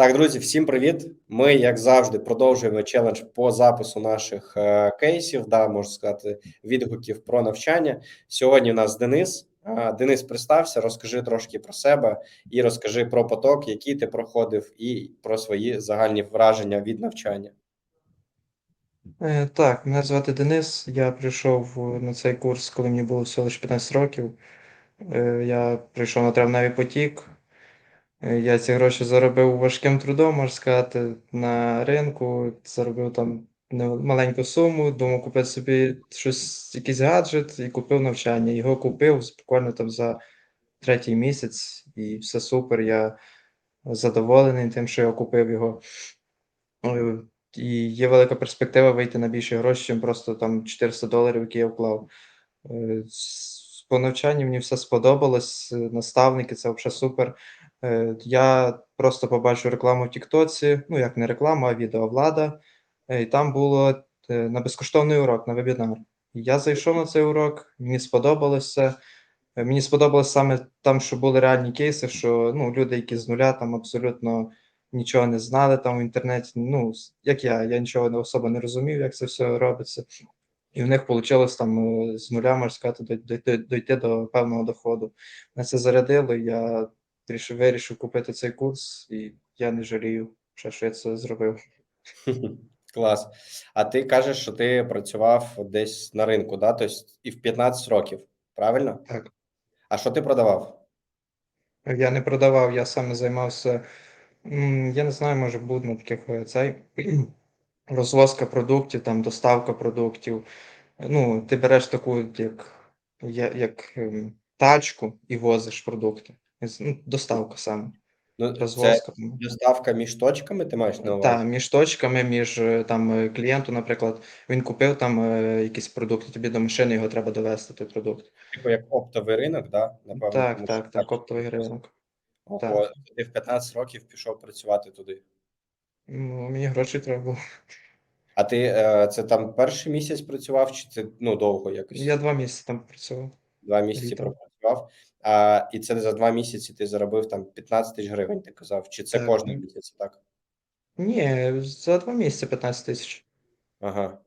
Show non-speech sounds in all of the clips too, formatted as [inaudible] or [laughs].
Так, друзі, всім привіт. Ми, як завжди, продовжуємо челендж по запису наших е, кейсів, да, можна сказати, відгуків про навчання. Сьогодні у нас Денис. Е, Денис, представся, розкажи трошки про себе і розкажи про поток, який ти проходив, і про свої загальні враження від навчання. Е, Так, мене звати Денис. Я прийшов е, на цей курс, коли мені було всього лише 15 років. Е, Я прийшов на травневий потік. Е, Я ці гроші заробив важким трудом, можна сказати, на ринку. Заробив там маленьку суму, думав купити собі щось, якийсь гаджет і купив навчання. Його купив буквально там за третій місяць, і все супер. Я задоволений тим, що я купив його. Е, І є велика перспектива вийти на більші гроші, ніж просто там 400 доларів, які я вклав. Е, По навчанню мені все сподобалось. Наставники, це взагалі супер. Е, Я просто побачив рекламу в Тіктоці, ну як не реклама, а відео влада. Е, І там було е, на безкоштовний урок, на вебінар. Я зайшов на цей урок, мені сподобалося. Мені сподобалось саме там, що були реальні кейси, що ну, люди, які з нуля там абсолютно нічого не знали там в інтернеті. Ну, як я, я нічого особо не розумів, як це все робиться. І в них вийшло там з нуля, можна сказати, дойти, дойти до певного доходу. Мене це зарядило, я вирішив, вирішив купити цей курс, і я не жалію, що я це зробив. [laughs] Клас. А ти кажеш, що ти працював десь на ринку, да? Тобто і в 15 років, правильно? Так. А що ти продавав? Я не продавав, я саме займався, я не знаю, може бути на таких цей [clears throat] розвозка продуктів, там доставка продуктів. Ну, ти береш таку, як, я- як ем, тачку і возиш продукти. Ну, доставка саме. Ну, Розвозка. там. доставка між точками, ти маєш на увазі? Та, між точками, між е, там е, клієнту, наприклад, він купив там е, якісь продукти, тобі до машини його треба довести, той продукт. Типу як оптовий ринок, да? Напевно, Так, так, що так, оптовий ринок. Ого, так. ти в 15 років пішов працювати туди. Ну, мені грошей треба було. А ти це там перший місяць працював, чи це ну довго якось? Я два місяці там працював. Два місяці літом. Пропрацював. А, і це за два місяці ти заробив там 15 тисяч гривень, ти казав. Чи це кожного так. місяця так? Ні, за два місяці 15 тисяч. Ага.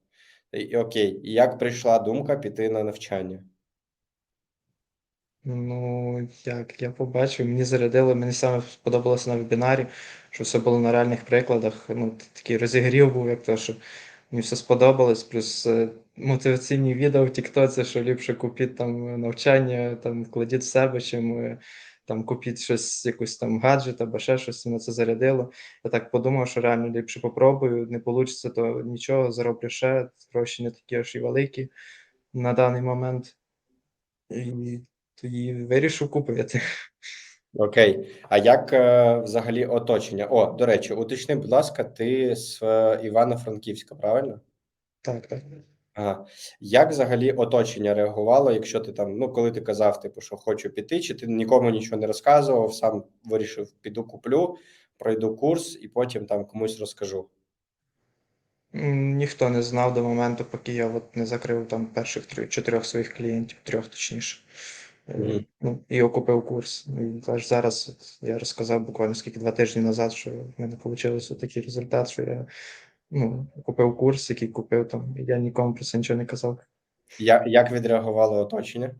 І, окей. І як прийшла думка піти на навчання? Ну, як я побачив, мені зарядило, мені саме сподобалося на вебінарі, що все було на реальних прикладах. Ну, такий розігрів був, як то, що мені все сподобалось. Плюс е, мотиваційні відео в Тіктоці, що ліпше купіть там навчання, там вкладіть в себе, чим е, там купіть щось, якийсь там гаджет або ще щось, мене це зарядило. Я так подумав, що реально ліпше попробую, не вийде, то нічого, зароблю ще, гроші не такі аж і великі на даний момент. І тоді вирішив купити. Окей. А як е, взагалі оточення? О, до речі, уточни, будь ласка, ти з е, Івано-Франківська, правильно? Так, так. Ага. Як взагалі оточення реагувало, якщо ти там, ну коли ти казав, типу, що хочу піти, чи ти нікому нічого не розказував, сам вирішив, піду куплю, пройду курс і потім там комусь розкажу. М, Ніхто не знав до моменту, поки я от не закрив там перших три, чотирьох своїх клієнтів, трьох точніше. Е, Мгм. Ну, і окупив курс. І аж зараз от я розказав буквально скільки два тижні назад, що в мене вийшов такий результат, що я ну, купив курс, який купив там, і я нікому про це нічого не казав. Я, як відреагувало оточення?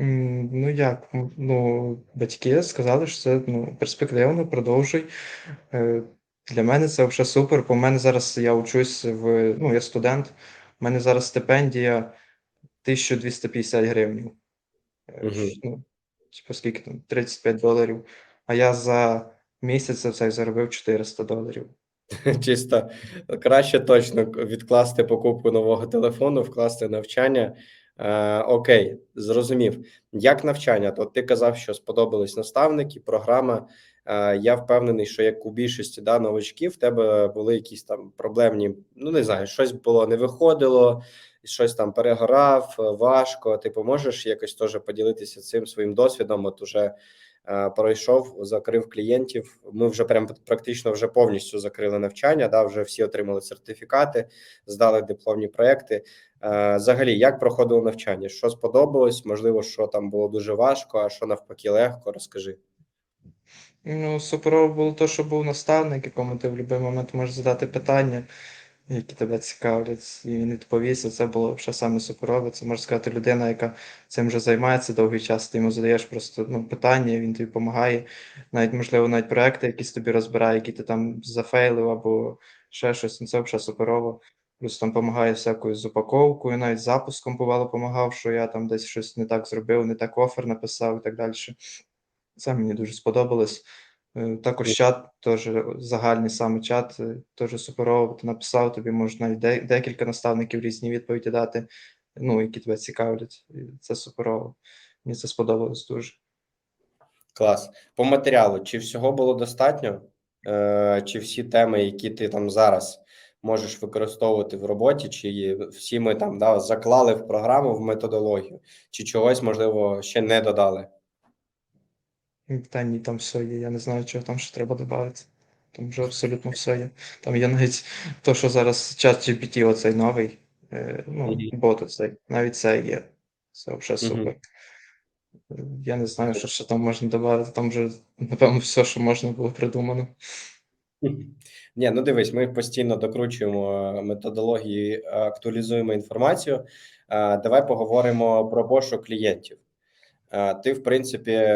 М, Ну як, м, ну, батьки сказали, що це ну, перспективно, продовжуй. Е, Для мене це взагалі супер, бо в мене зараз я учусь в, ну, я студент, у мене зараз стипендія 1250 гривень. Е, Мгм. Ну, типу, скільки там, 35 доларів. А я за місяць за це заробив 400 доларів. [laughs] Чисто краще точно відкласти покупку нового телефону, вкласти навчання. Е, окей, зрозумів. Як навчання? То ти казав, що сподобались наставники, програма. Е, я впевнений, що як у більшості да, новачків, в тебе були якісь там проблемні, ну не знаю, щось було не виходило, щось там перегорав, важко. Ти поможеш якось теж поділитися цим своїм досвідом? От уже пройшов, закрив клієнтів. Ми вже прям практично вже повністю закрили навчання. Да, вже всі отримали сертифікати, здали дипломні проекти. Е, Взагалі, як проходило навчання? Що сподобалось? Можливо, що там було дуже важко, а що навпаки легко? Розкажи. Ну, суперово було те, що був наставник, якому ти в будь-який момент можеш задати питання, які тебе цікавлять, і він відповість. Це було ще саме суперове. Це можна сказати, людина, яка цим вже займається довгий час. Ти йому задаєш просто ну, питання, він тобі допомагає. Навіть, можливо, навіть проекти, якісь тобі розбирає, які ти там зафейлив або ще щось. Ну, це взагалі суперово. Плюс там допомагає всякою з упаковкою, навіть запуском бувало допомагав, що я там десь щось не так зробив, не так офер написав і так далі. Це мені дуже сподобалось. Е, Також чат, теж загальний саме чат, е, теж суперово. Ти написав, тобі можуть навіть де- декілька наставників різні відповіді дати, ну, які тебе цікавлять. Це суперово. Мені це сподобалось дуже. Клас. По матеріалу, чи всього було достатньо? Е, Чи всі теми, які ти там зараз можеш використовувати в роботі, чи всі ми там да, заклали в програму в методологію, чи чогось, можливо, ще не додали? Та ні, там все є. Я не знаю, чого там ще треба додати. Там вже абсолютно все є. Там є навіть то, що зараз чат GPT, оцей новий, е, ну, Мгм. бот оцей, навіть це є. Це Мгм. супер. Е, Я не знаю, що ще там можна додати. Там вже, напевно, все, що можна було придумано. Ні, ну дивись, ми постійно докручуємо е, методології, актуалізуємо інформацію. Е, Давай поговоримо про пошук клієнтів. Е, Ти, в принципі,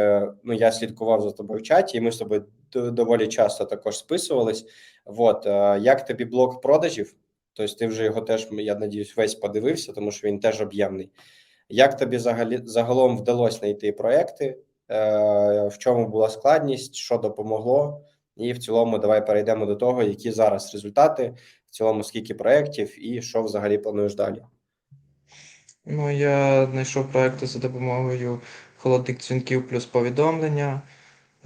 ну я слідкував за тобою в чаті, і ми з тобою доволі часто також списувались. От е, як тобі блок продажів? Тобто, ти вже його теж, я надіюсь, весь подивився, тому що він теж об'ємний. Як тобі взагалі загалом вдалося знайти проекти? Е, В чому була складність, що допомогло? І в цілому, давай перейдемо до того, які зараз результати, в цілому, скільки проєктів і що взагалі плануєш далі. Ну, я знайшов проекти за допомогою холодних дзвінків плюс повідомлення,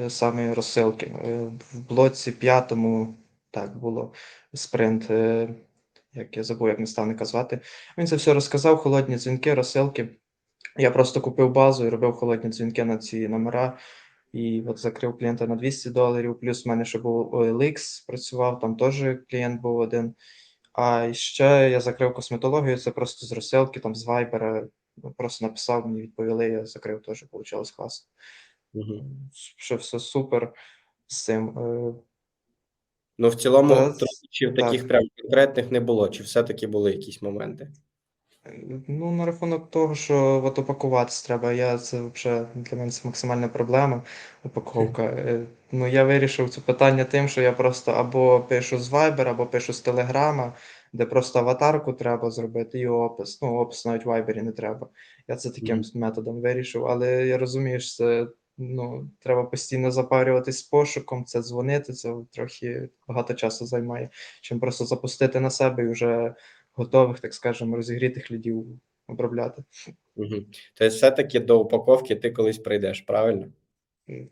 е, саме розсилки. Е, В блоці п'ятому так було спринт, е, як я забув, як наставника звати. Він це все розказав, холодні дзвінки, розсилки. Я просто купив базу і робив холодні дзвінки на ці номера. І от закрив клієнта на 200 доларів. Плюс в мене ще був OLX, працював, там теж клієнт був один. А ще я закрив косметологію, це просто з розсилки, там з Viber, ну, просто написав, мені відповіли, я закрив теж, вийшло класно. Угу. Що все супер з цим. Е, Ну, в цілому, Та, чи в таких прям конкретних не було, чи все-таки були якісь моменти? Ну, на рахунок того, що от упакуватися треба, я це взагалі для мене це максимальна проблема. Упаковка. Е, Ну, я вирішив це питання тим, що я просто або пишу з Viber, або пишу з Телеграма, де просто аватарку треба зробити і опис. Ну, опис навіть в Viber не треба. Я це таким методом вирішив, але я розумію, що це ну, треба постійно запарюватись з пошуком, це дзвонити, це трохи багато часу займає, чим просто запустити на себе і вже готових, так скажемо, розігрітих лідів обробляти. Угу. Тобто, все-таки до упаковки ти колись прийдеш, правильно?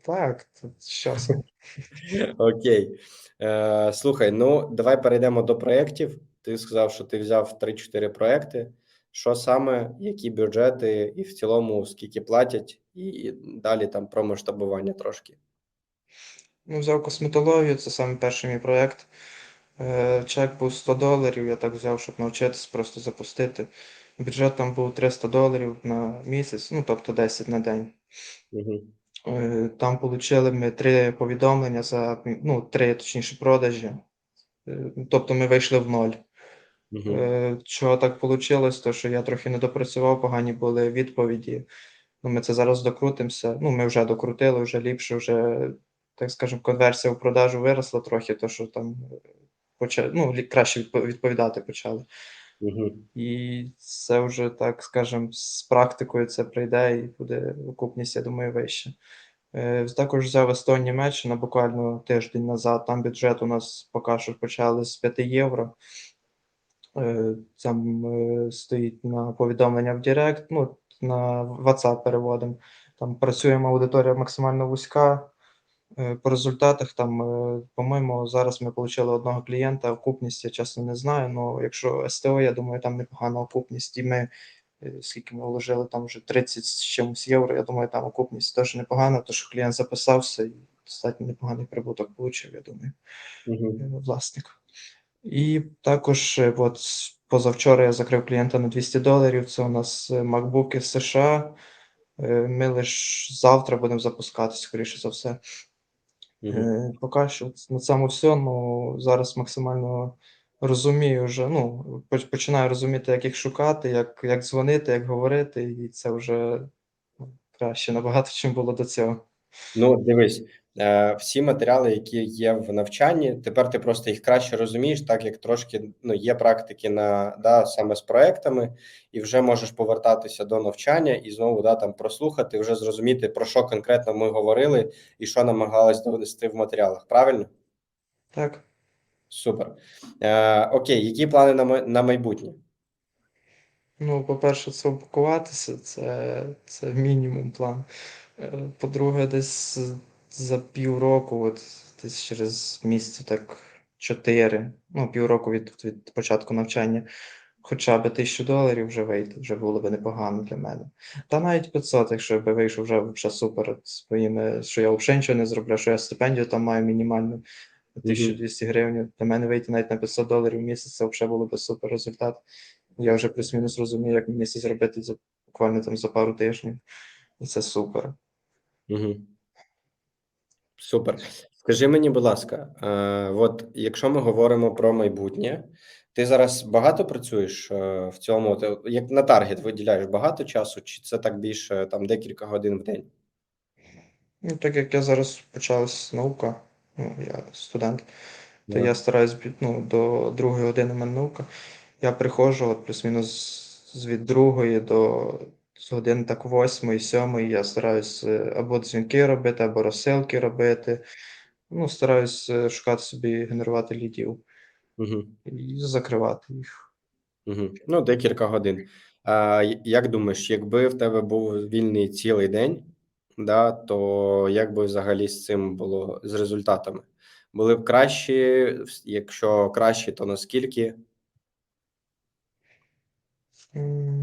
Так, з часом. [laughs] Окей. Е, слухай, ну давай перейдемо до проєктів. Ти сказав, що ти взяв 3-4 проєкти. Що саме, які бюджети, і в цілому скільки платять, і далі там про масштабування трошки. Ну, взяв косметологію, це саме перший мій проєкт. Е, Чек був 100 доларів, я так взяв, щоб навчитися просто запустити. Бюджет там був 300 доларів на місяць, ну тобто 10 на день. Угу. Там отримали ми три повідомлення за ну, три, точніше, продажі. Е, Тобто ми вийшли в ноль. Угу. Чого так вийшло, то що я трохи не допрацював, погані були відповіді. Ну, ми це зараз докрутимося. Ну, ми вже докрутили, вже ліпше, вже, так скажемо, конверсія в продажу виросла трохи, то що там почали, ну, краще відповідати почали. Угу. І це вже, так скажемо, з практикою це прийде і буде окупність, я думаю, вище. Е, Також взяв Естонію Німеччина буквально тиждень назад. Там бюджет у нас поки що почали з 5 євро. Е, Там е, стоїть на повідомлення в Директ, ну, на WhatsApp переводимо. Там працюємо, аудиторія максимально вузька. Е, По результатах там, е, по-моєму, зараз ми отримали одного клієнта. Окупність я чесно не знаю. але якщо СТО, я думаю, там непогана окупність. І ми, е, скільки ми вложили, там вже 30 з чимось євро. Я думаю, там окупність теж непогана, тому що клієнт записався і достатньо непоганий прибуток отримав, я думаю Угу. власник. І також от позавчора я закрив клієнта на 200 доларів. Це у нас MacBook з США. Ми лише завтра будемо запускати, скоріше за все. Е, Поки що на цьому все, ну зараз максимально розумію вже, ну, поч- починаю розуміти, як їх шукати, як, як дзвонити, як говорити, і це вже ну, краще набагато, чим було до цього. Ну, дивись, всі матеріали, які є в навчанні, тепер ти просто їх краще розумієш, так як трошки ну, є практики на да, саме з проектами, і вже можеш повертатися до навчання і знову да, там прослухати, вже зрозуміти, про що конкретно ми говорили і що намагалась довести в матеріалах. Правильно? Так. Супер. Е, окей, які плани на, май- на майбутнє? Ну, по-перше, це упакуватися, це, це мінімум план. Е, По-друге, десь за півроку, от десь через місяць, так чотири, ну, півроку від, від початку навчання, хоча б тисячу доларів вже вийти, вже було б непогано для мене. Та навіть 500, якщо б вийшов вже, вже супер от своїми, що я взагалі нічого не зроблю, що я стипендію там маю мінімальну 1200 гривень. Для мене вийти навіть на 500 доларів в місяць, це взагалі було б супер результат. Я вже плюс-мінус розумію, як мені це зробити за буквально там за пару тижнів. І це супер. Угу. Супер. Скажи мені, будь ласка, е, от якщо ми говоримо про майбутнє, ти зараз багато працюєш е, в цьому? Ти, як на таргет виділяєш багато часу, чи це так більше там декілька годин в день? Ну, так як я зараз почалась наука, ну, я студент, то Да. я стараюсь бі- ну, до другої години в мене наука. Я приходжу от плюс-мінус з від другої до з години так восьмої, сьомої я стараюсь е, або дзвінки робити, або розсилки робити. Ну, стараюсь е, шукати собі, генерувати лідів Угу. і закривати їх. Угу. Ну, декілька годин. А, як думаєш, якби в тебе був вільний цілий день, да, то як би взагалі з цим було з результатами? Були б кращі, якщо кращі, то наскільки? М,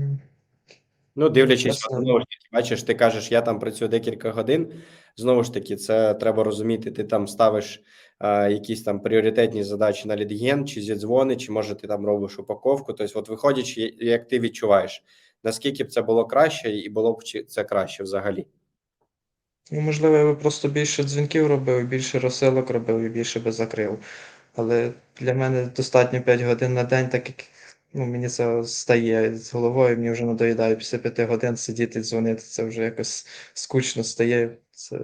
Ну, дивлячись, от, знову ж таки, бачиш, ти кажеш, я там працюю декілька годин. Знову ж таки, це треба розуміти. Ти там ставиш а, якісь там пріоритетні задачі на лідген, чи зідзвони, чи може ти там робиш упаковку. Тобто, от виходячи, як ти відчуваєш, наскільки б це було краще, і було б це краще взагалі? Ну, можливо, я би просто більше дзвінків робив, більше розсилок робив і більше би закрив. Але для мене достатньо 5 годин на день, так як ну, мені це стає з головою, мені вже надоїдає після 5 годин сидіти і дзвонити. Це вже якось скучно стає. Це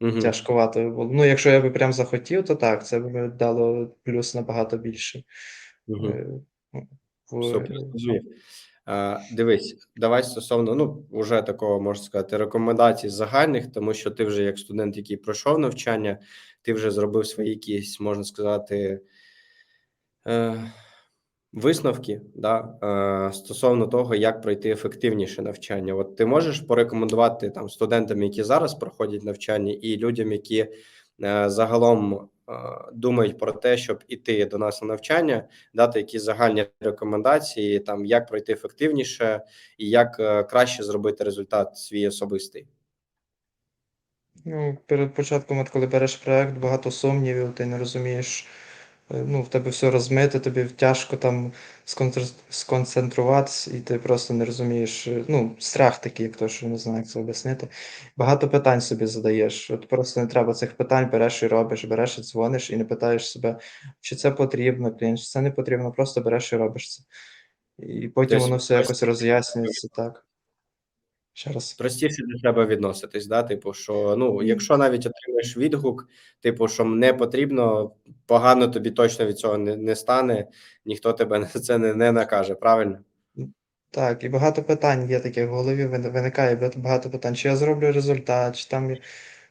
Угу. тяжковато було. Ну, якщо я би прям захотів, то так, це б дало плюс набагато більше. Угу. Е, в- Супер. А, дивись, давай стосовно ну вже такого можна сказати рекомендацій загальних, тому що ти вже як студент, який пройшов навчання, ти вже зробив свої якісь, можна сказати, е, висновки да, е, стосовно того, як пройти ефективніше навчання. От ти можеш порекомендувати там студентам, які зараз проходять навчання, і людям, які е, загалом е, думають про те, щоб іти до нас на навчання, дати якісь загальні рекомендації, там як пройти ефективніше і як краще зробити результат свій особистий. Ну, перед початком, от коли береш проект, багато сумнівів, ти не розумієш, ну, в тебе все розмите, тобі тяжко там сконцентруватися, і ти просто не розумієш, е, ну, страх такий, як то, що не знаю, як це об'яснити. Багато питань собі задаєш. От просто не треба цих питань, береш і робиш, береш і дзвониш, і не питаєш себе, чи це потрібно, клієнт, чи це не потрібно, просто береш і робиш це. І потім Тобто воно все якось роз'яснюється, так. Ще раз. Простіше до себе відноситись, да, типу, що ну, якщо навіть отримаєш відгук, типу, що не потрібно, погано тобі точно від цього не, не стане, ніхто тебе на це не, не накаже, правильно? Так, і багато питань є таких в голові, виникає багато- питань, чи я зроблю результат, чи там,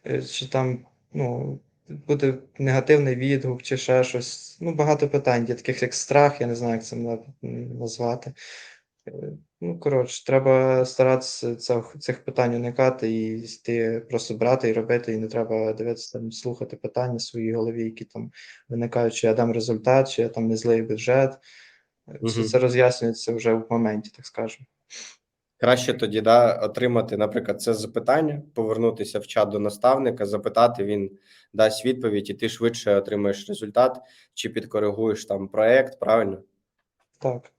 е, чи там ну, буде негативний відгук, чи ще щось. Ну, багато питань є таких як страх, я не знаю, як це на- назвати. Ну, коротше, треба старатися цих, цих питань уникати і йти просто брати і робити, і не треба дивитися там, слухати питання в своїй голові, які там виникають, чи я дам результат, чи я там не злий бюджет. Все Мгм. це роз'яснюється вже в моменті, так скажемо. Краще тоді да, отримати, наприклад, це запитання, повернутися в чат до наставника, запитати, він дасть відповідь, і ти швидше отримаєш результат, чи підкоригуєш там проект, правильно? Так.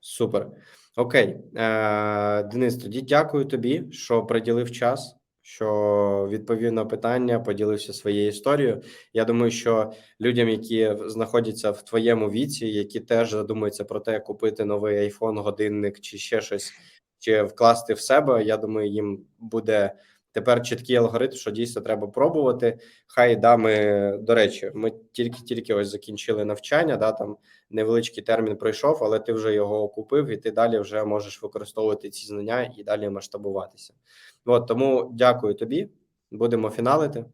Супер. Окей, е, Денис, тоді дякую тобі, що приділив час, що відповів на питання, поділився своєю історією. Я думаю, що людям, які знаходяться в твоєму віці, які теж задумуються про те, купити новий iPhone, годинник чи ще щось, чи вкласти в себе. Я думаю, їм буде тепер чіткий алгоритм, що дійсно треба пробувати. Хай да, ми до речі, ми тільки-тільки ось закінчили навчання. Да, там невеличкий термін пройшов, але ти вже його окупив, і ти далі вже можеш використовувати ці знання і далі масштабуватися. От тому дякую тобі. Будемо фіналити.